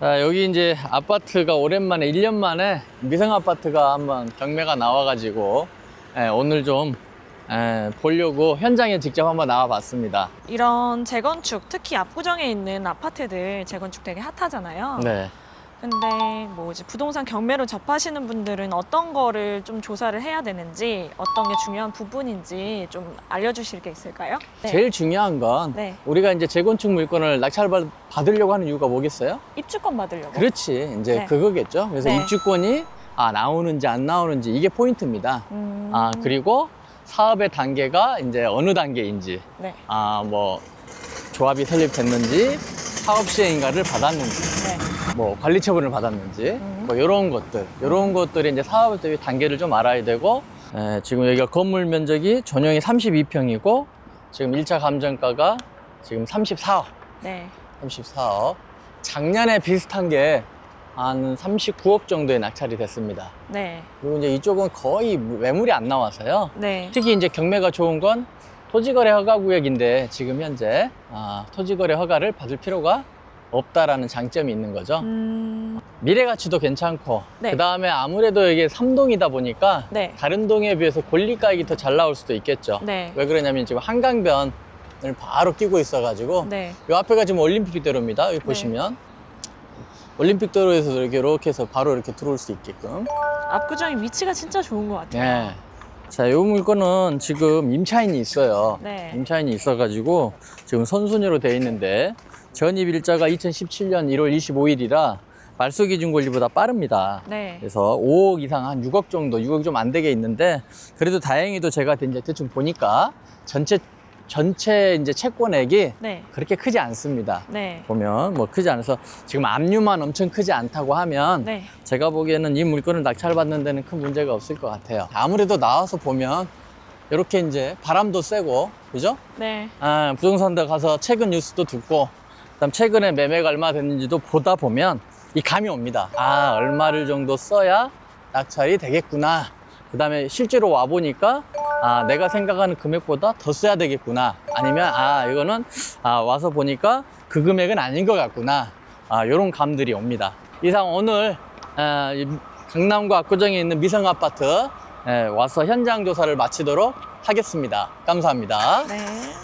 자, 여기 이제 아파트가 오랜만에 1년 만에 미성 아파트가 한번 경매가 나와가지고 예, 오늘 좀 예, 보려고 현장에 직접 한번 나와봤습니다. 이런 재건축, 특히 압구정에 있는 아파트들 재건축 되게 핫하잖아요. 네. 근데 뭐 이제 부동산 경매로 접하시는 분들은 어떤 거를 좀 조사를 해야 되는지 어떤 게 중요한 부분인지 좀 알려주실 게 있을까요? 네. 제일 중요한 건 네. 우리가 이제 재건축 물건을 낙찰 받- 받으려고 하는 이유가 뭐겠어요? 입주권 받으려고. 그렇지. 이제 네. 그거겠죠. 그래서 네. 입주권이 아, 나오는지 안 나오는지 이게 포인트입니다. 음, 아, 그리고 사업의 단계가 이제 어느 단계인지, 네. 아, 뭐, 조합이 설립됐는지, 사업 시행인가를 받았는지, 네. 뭐, 관리 처분을 받았는지, 음. 뭐, 요런 것들. 요런 것들이 이제 사업 의 단계를 좀 알아야 되고, 에, 지금 여기가 건물 면적이 전용이 32평이고, 지금 1차 감정가가 지금 34억. 네. 34억. 작년에 비슷한 게 한 39억 정도에 낙찰이 됐습니다. 네. 그리고 이제 이쪽은 거의 매물이 안 나와서요. 네. 특히 이제 경매가 좋은 건 토지거래 허가 구역인데 지금 현재 아, 토지거래 허가를 받을 필요가 없다라는 장점이 있는 거죠. 음, 미래 가치도 괜찮고 네. 그 다음에 아무래도 이게 삼동이다 보니까 네. 다른 동에 비해서 권리가액이 더 잘 나올 수도 있겠죠. 네. 왜 그러냐면 지금 한강변을 바로 끼고 있어가지고 네. 이 앞에가 지금 올림픽대로입니다. 여기 보시면 올림픽대로에서 이렇게 이렇게 해서 바로 이렇게 들어올 수 있게끔. 압구정이 위치가 진짜 좋은 것 같아요. 네. 자, 이 물건은 지금 임차인이 있어요. 네. 임차인이 있어가지고 지금 선순위로 돼 있는데 전입 일자가 2017년 1월 25일이라 말소 기준 권리보다 빠릅니다. 네. 그래서 5억 이상 한 6억 정도, 6억 좀 안 되게 있는데 그래도 다행히도 제가 이제 대충 보니까 전체 전체 이제 채권액이 네. 그렇게 크지 않습니다. 네. 보면 뭐 크지 않아서 지금 압류만 엄청 크지 않다고 하면 네. 제가 보기에는 이 물건을 낙찰받는 데는 큰 문제가 없을 것 같아요. 아무래도 나와서 보면 이렇게 이제 바람도 세고 그죠? 네. 아, 부동산대 가서 최근 뉴스도 듣고 그다음 최근에 매매가 얼마 됐는지도 보다 보면 이 감이 옵니다. 아 얼마를 정도 써야 낙찰이 되겠구나. 그 다음에 실제로 와 보니까 아 내가 생각하는 금액보다 더 써야 되겠구나. 아니면 아 이거는 아 와서 보니까 그 금액은 아닌 것 같구나. 아 이런 감들이 옵니다. 이상 오늘 아, 이 강남구 압구정에 있는 미성 아파트 에, 와서 현장 조사를 마치도록 하겠습니다. 감사합니다. 네.